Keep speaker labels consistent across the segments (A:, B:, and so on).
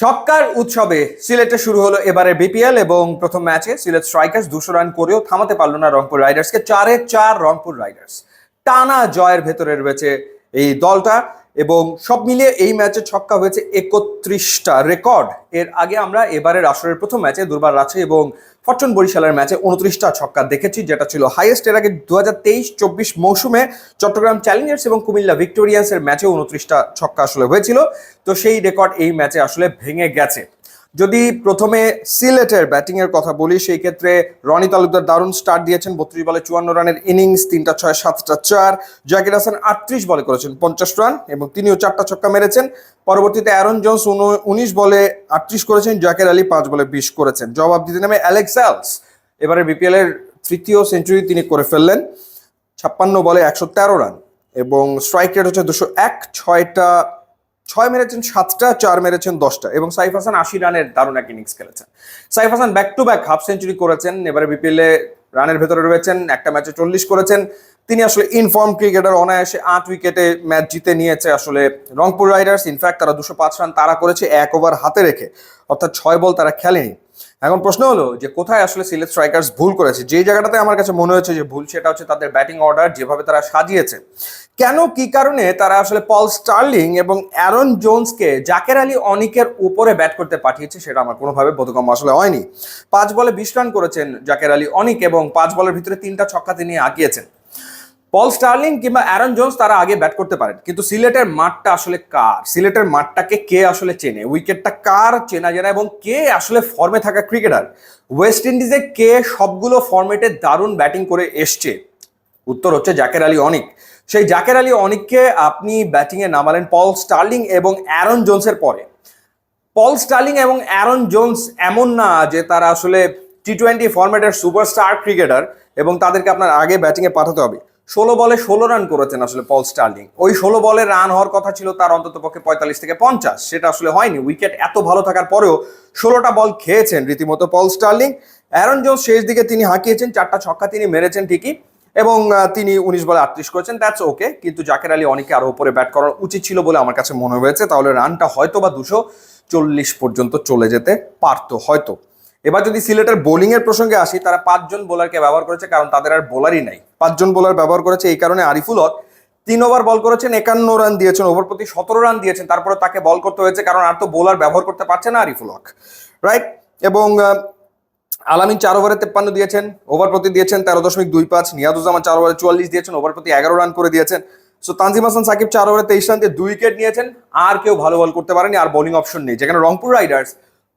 A: ছক্কার উৎসবে সিলেটে শুরু হলো এবারে বিপিএল এবং প্রথম ম্যাচে সিলেট স্ট্রাইকার্স দুশো রান করেও থামাতে পারল না রংপুর রাইডার্সকে। চারে চার রংপুর রাইডার্স। টানা জয়ের ভেতরে রয়েছে এই দলটা। এবং সব মিলিয়ে এই ম্যাচে ছক্কা হয়েছে একত্রিশটা রেকর্ড। এর আগে আমরা এবারের আসরের প্রথম ম্যাচে দুর্বার রাজশাহী এবং ফরচুন বরিশালের ম্যাচে উনত্রিশটা ছক্কা দেখেছি, যেটা ছিল হাইয়েস্ট এর আগে দু হাজার তেইশ চব্বিশ মৌসুমে চট্টগ্রাম চ্যালেঞ্জার্স এবং কুমিল্লা ভিক্টোরিয়ান্সের ম্যাচে উনত্রিশটা ছক্কা আসলে হয়েছিল। তো সেই রেকর্ড এই ম্যাচে আসলে ভেঙে গেছে। যদি প্রথমে সিলেটের ব্যাটিং এর কথা বলি, সেই ক্ষেত্রে রনি তালুকদার দারুণ স্টার্ট দিয়েছেন, বত্রিশ বলে চুয়ান্ন রানের ইনিংস তিনটা ছয়, সাতটা চার। জাকির হাসান আটত্রিশ বলে করেছেন পঞ্চাশ রান এবং তিনিও চারটা ছক্কা মেরেছেন। পরবর্তীতে অ্যারন জোন্স উনিশ বলে আটত্রিশ করেছেন, জাকের আলী পাঁচ বলে বিশ করেছেন। জবাব দিতে নামে অ্যালেক্স অ্যালস এবারে বিপিএল এর তৃতীয় সেঞ্চুরি তিনি করে ফেললেন, ছাপ্পান্ন বলে একশো তেরো রান এবং স্ট্রাইক রেট হচ্ছে দুশো এক, ছয়টা ছয় মেরেছেন সাতটা, চার মেরেছেন দশটা এবং সাইফ হাসান আশি রানের দারুণ এক ইনিংস খেলেছেন। Saif Hasan back to back half century করেছেন, এবারে বিপিএলে রানের ভেতরে রয়েছেন, একটা ম্যাচে চল্লিশ করেছেন। তিনি আসলে ইনফর্ম ক্রিকেটার অনায়াসে আট উইকেটে ম্যাচ জিতে নিয়েছে আসলে রংপুর রাইডার্স ইনফ্যাক্ট তারা দুশো পাঁচ রান তারা করেছে, এক ওভার হাতে রেখে। অর্থাৎ ছয় বল তারা খেলেনি। এখন প্রশ্ন হলো যে কোথায় আসলে সিলেট স্ট্রাইকার্স ভুল করেছে? যে জায়গাটাতে আমার কাছে মনে হয়েছে যে ভুল, সেটা হচ্ছে তাদের ব্যাটিং অর্ডার যেভাবে তারা সাজিয়েছে। কেন, কি কারণে তারা আসলে পল স্টার্লিং এবং অ্যারন জোন্সকে জাকের আলী অনিকের উপরে ব্যাট করতে পাঠিয়েছে সেটা আমার কোনোভাবে বোধগম্য আসলে হয়নি। পাঁচ বলে বিশ রান করেছেন জাকের আলী অনিক এবং পাঁচ বলের ভিতরে তিনটা ছক্কা তিনি আগিয়েছেন। পল স্টার্লিং কিংবা অ্যারন জোন্স তারা আগে ব্যাট করতে পারেন। কিন্তু সিলেটের মাঠটা আসলে কার? সিলেটের মাঠটাকে কে আসলে চেনে? উইকেটটা কার চেনা জানা এবং কে আসলে ফর্মে থাকা ক্রিকেটার ওয়েস্ট ইন্ডিজে কে সবগুলো ফর্মেটে দারুণ ব্যাটিং করে এসছে? উত্তর হচ্ছে জাকের আলী অনিক। সেই জাকের আলী অনিককে আপনি ব্যাটিংয়ে নামালেন পল স্টার্লিং এবং অ্যারন জোন্সের পরে। পল স্টার্লিং এবং অ্যারন জোন্স এমন না যে তারা আসলে টি টোয়েন্টি ফরম্যাটের সুপারস্টার ক্রিকেটার এবং তাদেরকে আপনার আগে ব্যাটিংয়ে পাঠাতে হবে। ষোলো বলে ষোলো রান করেছেন আসলে পল স্টার্লিং ওই ষোলো বলে রান হওয়ার কথা ছিল তার অন্তত পক্ষে পঁয়তাল্লিশ থেকে পঞ্চাশ। সেটা আসলে হয়নি। উইকেট এত ভালো থাকার পরেও ষোলোটা বল খেয়েছেন রীতিমতো পল স্টার্লিং অ্যারন জোন্স শেষ দিকে তিনি হাঁকিয়েছেন, চারটা ছক্কা তিনি মেরেছেন ঠিকই। এবং তিনি উনিশ বলে আটত্রিশ করেছেন দ্যাটস ওকে কিন্তু জাকের আলী অনেকে আরও উপরে ব্যাট করার উচিত ছিল বলে আমার কাছে মনে হয়েছে। তাহলে রানটা হয়তো বা দুশো চল্লিশ পর্যন্ত চলে যেতে পারতো হয়তো। এবার যদি সিলেটের বোলিং এর প্রসঙ্গে আসি, তারা পাঁচজন বোলারকে ব্যবহার করেছে, কারণ তাদের আর বোলারই নাই। পাঁচজন বোলার ব্যবহার করেছে এই কারণে আরিফুল হক। তিন ওভার বল করেছেন, একান্ন রান দিয়েছেন ওভার প্রতি সতেরো রান দিয়েছেন, তারপরে তাকে বল করতে হয়েছে, কারণ আর তো বোলার ব্যবহার করতে পারছে না আরিফুল হক। রাইট এবং আলামিন চার ওভারে তেপ্পান্ন দিয়েছেন ওভার প্রতি দিয়েছেন তেরো দশমিক দুই পাঁচ নিয়াদুজ্জামান চার ওভারে চুয়াল্লিশ দিয়েছেন ওভার প্রতি এগারো রান করে দিয়েছেন। সো তানজিম হাসান, সাকিব চার ওভারে তেইশ রান দিয়ে দুই উইকেট নিয়েছেন, আর কেউ ভালো বল করতে পারেনি, আর বোলিং অপশন নেই। যেখানে রংপুর রাইডার্স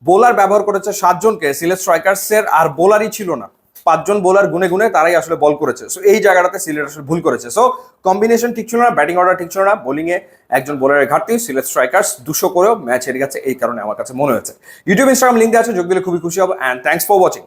A: বোলার ব্যবহার করেছে সাতজনকে, সিলেট স্ট্রাইকার্সের আর বোলারই ছিল না। পাঁচজন বোলার গুনে গুনে তারাই আসলে বল করেছে। সো এই জায়গাটাতে সিলেট আসলে ভুল করেছে। সো কম্বিনেশন ঠিক ছিল না ব্যাটিং অর্ডার ঠিক ছিল না বোলিংয়ে একজন বোলারের ঘাটতি, সিলেট স্ট্রাইকার্স দুশো করেও ম্যাচ হেরে গেছে এই কারণে আমার কাছে মনে হয়েছে। ইউটিউব ইনস্টাগ্রাম লিঙ্ক আছে, যোগ দিলে খুবই খুশি হব অ্যান্ড থ্যাংকস ফর ওয়াচিং